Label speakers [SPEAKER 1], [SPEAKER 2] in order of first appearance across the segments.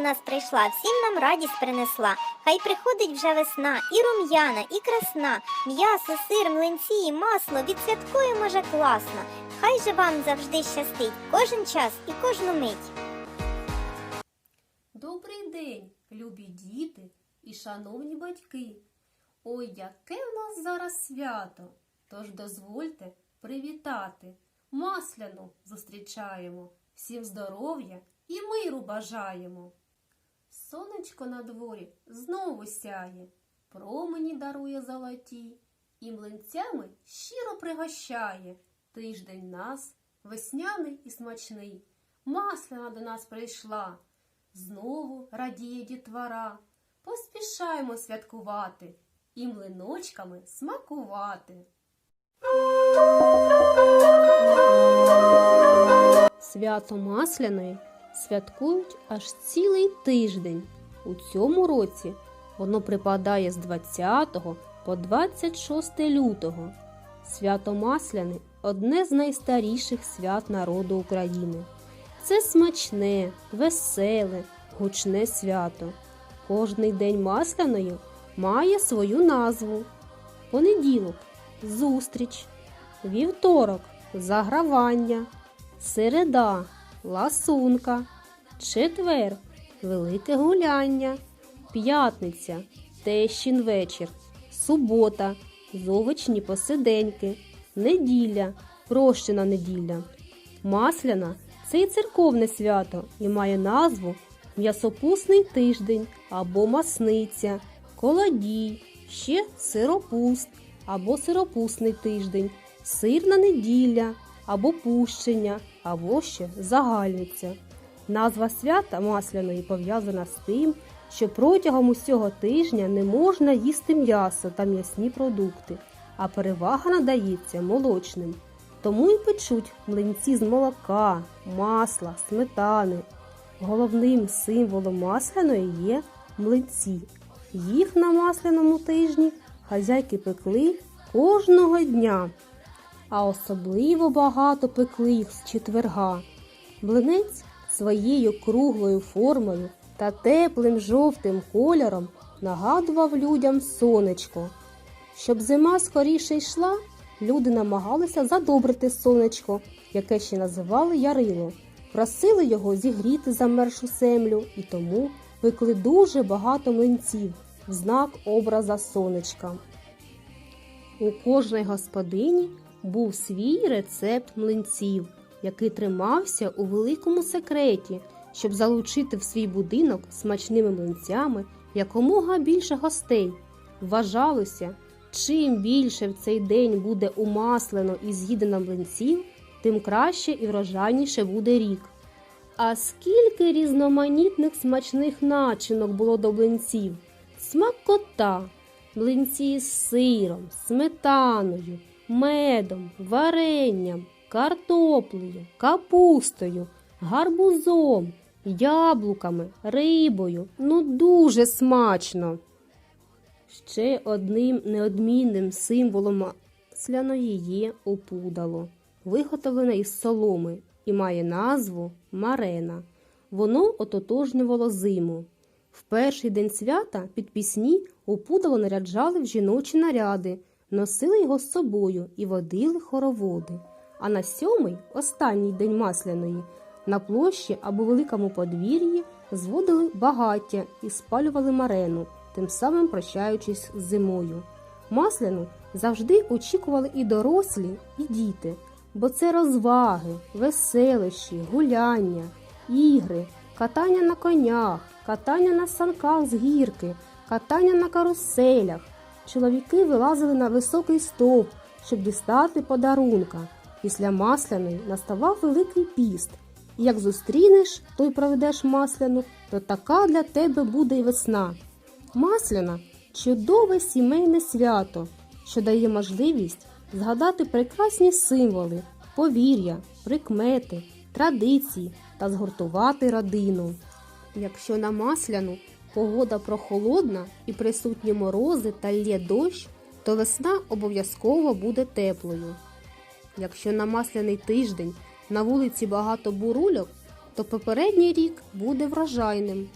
[SPEAKER 1] нас прийшла, всім нам радість принесла. Хай приходить вже весна, і рум'яна, і красна. М'ясо, сир, млинці і масло відсвяткуємо вже класно. Хай же вам завжди щастить, кожен час і кожну мить.
[SPEAKER 2] Добрий день, любі діти і шановні батьки. Ой, яке в нас зараз свято! Тож дозвольте привітати. Масляну зустрічаємо, всім здоров'я і миру бажаємо. Сонечко на дворі знову сяє, промені дарує золоті, і млинцями щиро пригощає. Тиждень нас весняний і смачний. Масляна до нас прийшла. Знову радіє дітвора. Поспішаємо святкувати і млиночками смакувати. Свято Масляної святкують аж цілий тиждень. У цьому році воно припадає з 20 по 26 лютого. Свято Масляне одне з найстаріших свят народу України. Це смачне, веселе, гучне свято. Кожний день масляної має свою назву. Понеділок зустріч, вівторок загравання, середа ласунка, четвер. Велике гуляння, п'ятниця. Тещин вечір, субота. Зовичні посиденьки, неділя. Прощена неділя. Масляна це і церковне свято і має назву М'ясопусний тиждень або масниця, колодій, ще сиропуст або сиропусний тиждень, сирна неділя або пущення, або ще загальниця. Назва свята масляної пов'язана з тим, що протягом усього тижня не можна їсти м'ясо та м'ясні продукти, а перевага надається молочним. Тому й печуть млинці з молока, масла, сметани. Головним символом масляної є млинці. Їх на масляному тижні хазяйки пекли кожного дня, а особливо багато пекли їх з четверга. Млинець своєю круглою формою та теплим жовтим кольором нагадував людям сонечко. Щоб зима скоріше йшла, люди намагалися задобрити сонечко, яке ще називали Ярило. Просили його зігріти замершу землю і тому пекли дуже багато млинців в знак образа сонечка. У кожної господині був свій рецепт млинців, який тримався у великому секреті, щоб залучити в свій будинок смачними млинцями якомога більше гостей. Вважалося, чим більше в цей день буде умаслено і з'їдено млинців, тим краще і врожайніше буде рік. А скільки різноманітних смачних начинок було до млинців? Смакота, млинці з сиром, сметаною, медом, варенням, картоплею, капустою, гарбузом, яблуками, рибою. Ну дуже смачно. Ще одним неодмінним символом масляної є опудало, виготовлене із соломи і має назву Марена. Воно ототожнювало зиму. В перший день свята під пісні опудало наряджали в жіночі наряди, носили його з собою і водили хороводи. А на сьомий, останній день масляної, на площі або великому подвір'ї зводили багаття і спалювали марену, тим самим прощаючись з зимою. Масляну завжди очікували і дорослі, і діти, бо це розваги, веселищі, гуляння, ігри, катання на конях, катання на санках з гірки, катання на каруселях. Чоловіки вилазили на високий стовп, щоб дістати подарунка. Після масляної наставав великий піст. І як зустрінеш, то й проведеш масляну, то така для тебе буде й весна. Масляна чудове сімейне свято, що дає можливість згадати прекрасні символи, повір'я, прикмети, традиції та згуртувати родину. Якщо на масляну погода прохолодна і присутні морози та лє дощ, то весна обов'язково буде теплою. Якщо на масляний тиждень на вулиці багато бурульок, то попередній рік буде врожайним.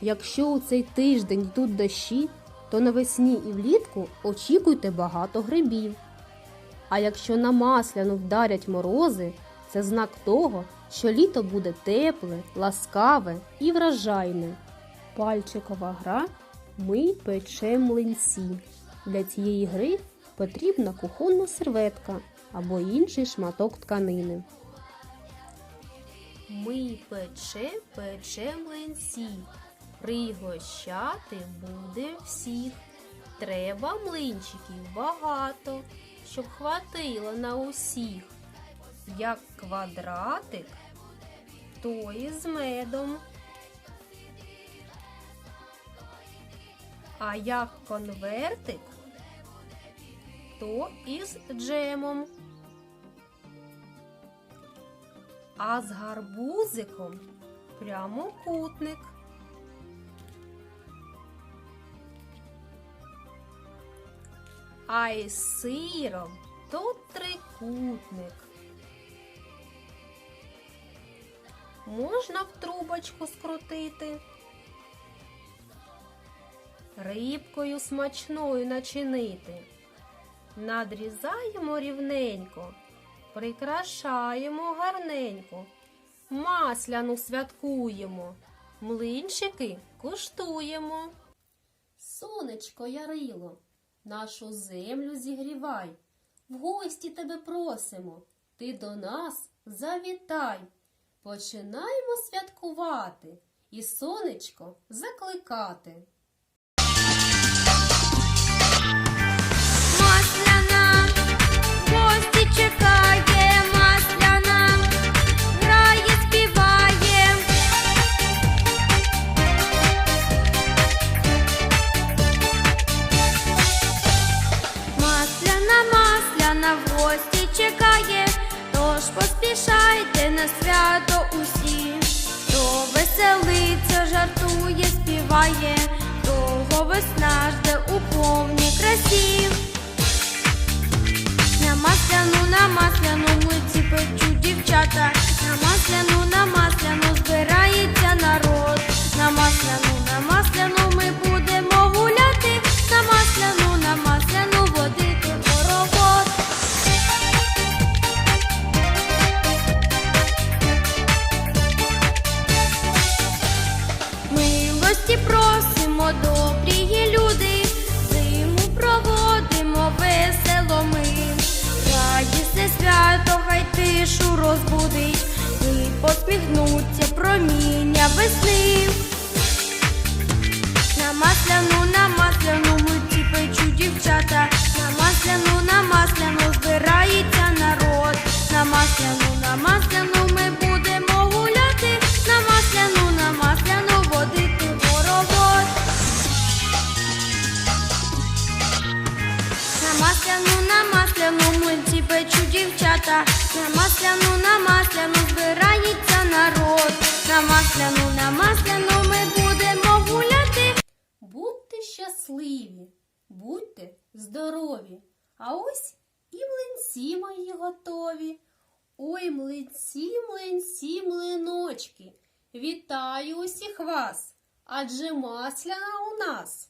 [SPEAKER 2] Якщо у цей тиждень йдуть дощі, то навесні і влітку очікуйте багато грибів. А якщо на масляну вдарять морози, це знак того, що літо буде тепле, ласкаве і вражайне. Пальчикова гра Ми печем млинці. Для цієї гри потрібна кухонна серветка або інший шматок тканини. Ми пече, пече млинці. Пригощати буде всіх. Треба млинчиків багато, щоб хватило на усіх. Як квадратик, то і з медом. А як конвертик, то із джемом. А з гарбузиком прямокутник. А із сиром то трикутник. Можна в трубочку скрутити. Рибкою смачною начинити. Надрізаємо рівненько, прикрашаємо гарненько, масляну святкуємо, млинчики куштуємо. Сонечко ярило, нашу землю зігрівай, в гості тебе просимо, ти до нас завітай. Починаємо святкувати і сонечко закликати.
[SPEAKER 3] В гості чекає, тож поспішайте на свято усі. Хто веселиться, жартує, співає, довго весна жде у повній красі. На масляну, на масляну митці печуть дівчата. На масляну, на масляну збирається народ. На масляну і посміхнуться проміння весни. На масляну, на масляну митці печуть дівчата. На масляну, на масляну збирається народ. На масляну, на масляну ми будемо гуляти. На масляну, на масляну водити хоровод. На масляну, на масляну млинці печуть дівчата. На масляну
[SPEAKER 2] здорові. А ось і млинці мої готові. Ой, млинці, млинці, млиночки. Вітаю усіх вас, адже масляна у нас.